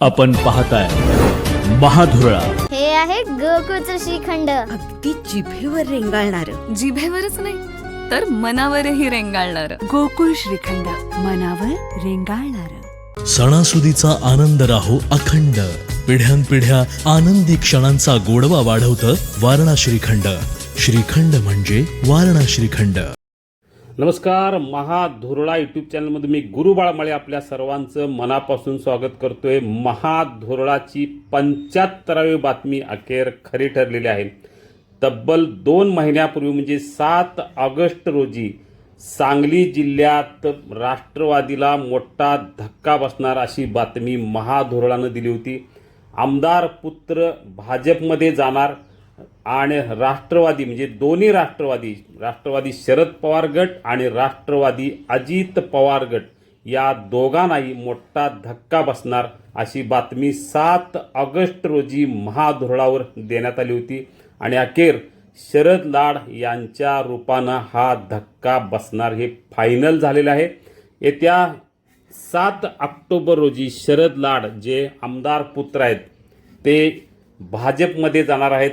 आपण पाहताय महाधुरळा. हे आहे गोकुळचं श्रीखंड. अगदी जिभेवर रेंगाळणार. जिभेवरच नाही तर मनावरही रेंगाळणार. गोकुळ श्रीखंड मनावर रेंगाळणार. सणासुदीचा आनंद राहो अखंड. पिढ्यानपिढ्या आनंदी क्षणांचा गोडवा वाढवतं वारणा श्रीखंड. श्रीखंड म्हणजे वारणा श्रीखंड. नमस्कार महाधुरळा यूट्यूब चॅनलमध्ये मी गुरु बाळमाळे आपल्या सर्वांचं मनापासून स्वागत करतोय. महाधुरळाची पंच्याहत्तरावी बातमी अखेर खरी ठरलेली आहे. तब्बल दोन महिन्यापूर्वी म्हणजे सात ऑगस्ट रोजी सांगली जिल्ह्यात राष्ट्रवादीला मोठा धक्का बसणार अशी बातमी महाधुरळानं दिली होती. आमदार पुत्र भाजपमध्ये जाणार आणि राष्ट्रवादी म्हणजे दोन्ही राष्ट्रवादी राष्ट्रवादी शरद पवार गट आणि राष्ट्रवादी अजित पवार गट या दोघांनाही मोठा धक्का बसणार अशी बातमी सात ऑगस्ट रोजी महाधुरळावर देण्यात आली होती. आणि अखेर शरद लाड यांच्या रूपानं हा धक्का बसणार हे फायनल झालेलं आहे. येत्या सात ऑक्टोबर रोजी शरद लाड जे आमदार पुत्र आहेत ते भाजपमध्ये जाणार आहेत.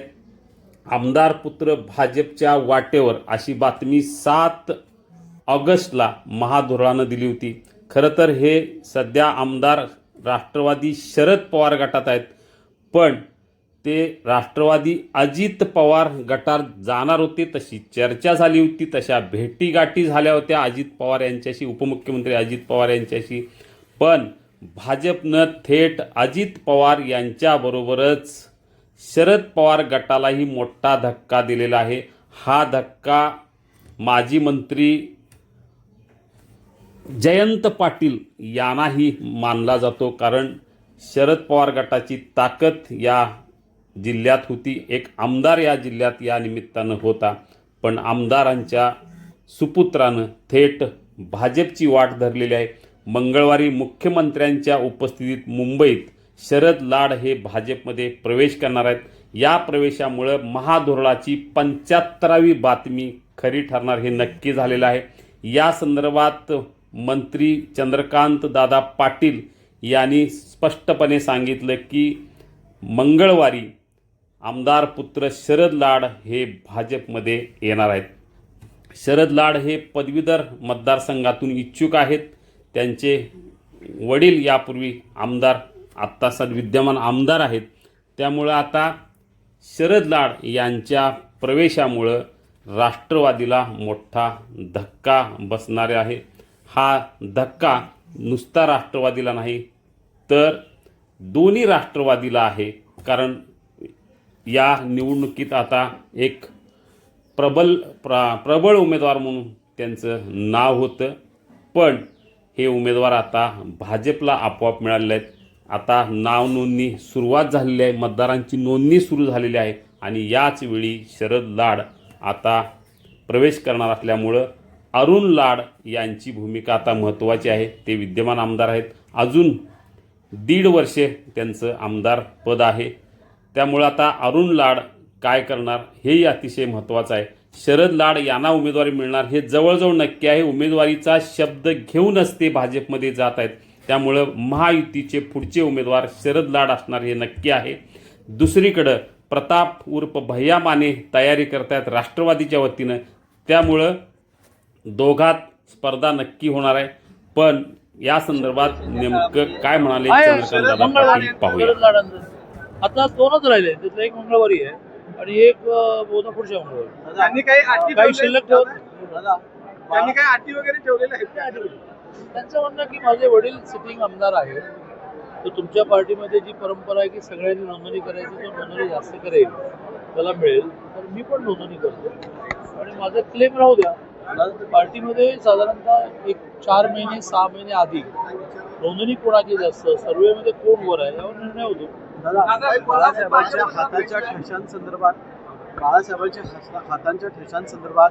आमदार पुत्र भाजपच्या वाटेवर अशी बातमी सात ऑगस्टला महाधुरानं दिली होती. खरं तर हे सध्या आमदार राष्ट्रवादी शरद पवार गटात आहेत. पण ते राष्ट्रवादी अजित पवार गटात जाणार होते तशी चर्चा झाली होती तशा भेटीगाठी झाल्या होत्या अजित पवार यांच्याशी उपमुख्यमंत्री अजित पवार यांच्याशी. पण भाजपनं थेट अजित पवार यांच्याबरोबरच शरद पवार गटालाही मोठा धक्का दिलेला आहे. हा धक्का माजी मंत्री जयंत पाटील यांनाही मानला जातो. कारण शरद पवार गटाची ताकद या जिल्ह्यात होती. एक आमदार या जिल्ह्यात या निमित्तानं होता. पण आमदारांच्या सुपुत्रानं थेट भाजपची वाट धरलेली आहे. मंगळवारी मुख्यमंत्र्यांच्या उपस्थितीत मुंबईत शरद लाड हे भाजपमध्ये प्रवेश करणार आहेत. या प्रवेशामुळं महाधोरणाची पंच्याहत्तरावी बातमी खरी ठरणार हे नक्की झालेलं आहे. या संदर्भात मंत्री चंद्रकांत दादा पाटील यांनी स्पष्टपणे सांगितलं की मंगळवारी आमदार पुत्र शरद लाड हे भाजपमध्ये येणार आहेत. शरद लाड हे पदवीधर मतदारसंघातून इच्छुक आहेत. त्यांचे वडील यापूर्वी आमदार आत्ता सद विद्यमान आमदार आहेत. त्यामुळं आता शरद लाड यांच्या प्रवेशामुळं राष्ट्रवादीला मोठा धक्का बसणारे आहे. हा धक्का नुसता राष्ट्रवादीला नाही तर दोन्ही राष्ट्रवादीला आहे. कारण या निवडणुकीत आता एक प्रबल प्र प्रबळ उमेदवार म्हणून त्यांचं नाव होतं. पण हे उमेदवार आता भाजपला आपोआप मिळालेले आहेत. आता नाव नोंदणी सुरुवात झालेली आहे मतदारांची नोंदणी सुरू झालेली आहे आणि याच वेळी शरद लाड आता प्रवेश करणार असल्यामुळं अरुण लाड यांची भूमिका आता महत्त्वाची आहे. ते विद्यमान आमदार आहेत. अजून दीड वर्षे त्यांचं आमदार पद आहे. त्यामुळं आता अरुण लाड काय करणार हेही अतिशय महत्त्वाचं आहे. शरद लाड यांना उमेदवारी मिळणार हे जवळजवळ नक्की आहे. उमेदवारीचा शब्द घेऊनच ते भाजपमध्ये जात आहेत. त्यामुळं महायुतीचे पुढचे उमेदवार शरद लाड असणार हे नक्की आहे. दुसरीकडं प्रताप उर्फ भैया माने तयारी करतायत राष्ट्रवादीच्या वतीनं. त्यामुळं दोघात स्पर्धा नक्की होणार आहे. पण या संदर्भात नेमकं काय म्हणाले चंद्रकांत दादा पाटील पाहूया. आता दोनच राहिले त्यातलं एक मंगळवारी आहे आणि एक अं, बहुधा पुढच्या मंगळवारी काही शिल्लक? त्यांनी काही अटी वगैरे ठेवलेल्या आहेत? त्यांचं म्हणणं की माझे वडील सिटिंग आमदार आहेत. तर तुमच्या पार्टीमध्ये जी परंपरा आहे की सगळ्यांनी नोंदणी करायची तो नोंदणी जास्त करेल. त्याला मिळेल. तर मी पण नोंदणी करतो. आणि माझं क्लेम राहू द्या. पार्टीमध्ये साधारणतः एक चार महिने सहा महिने आधी नोंदणी कोणाची जास्त सर्वेमध्ये कोण वर आहे यावर निर्णय होतो. बाळासाहेबांच्या हाताच्या ठेशांसंदर्भात बाळासाहेबांच्या हातांच्या ठेशांसंदर्भात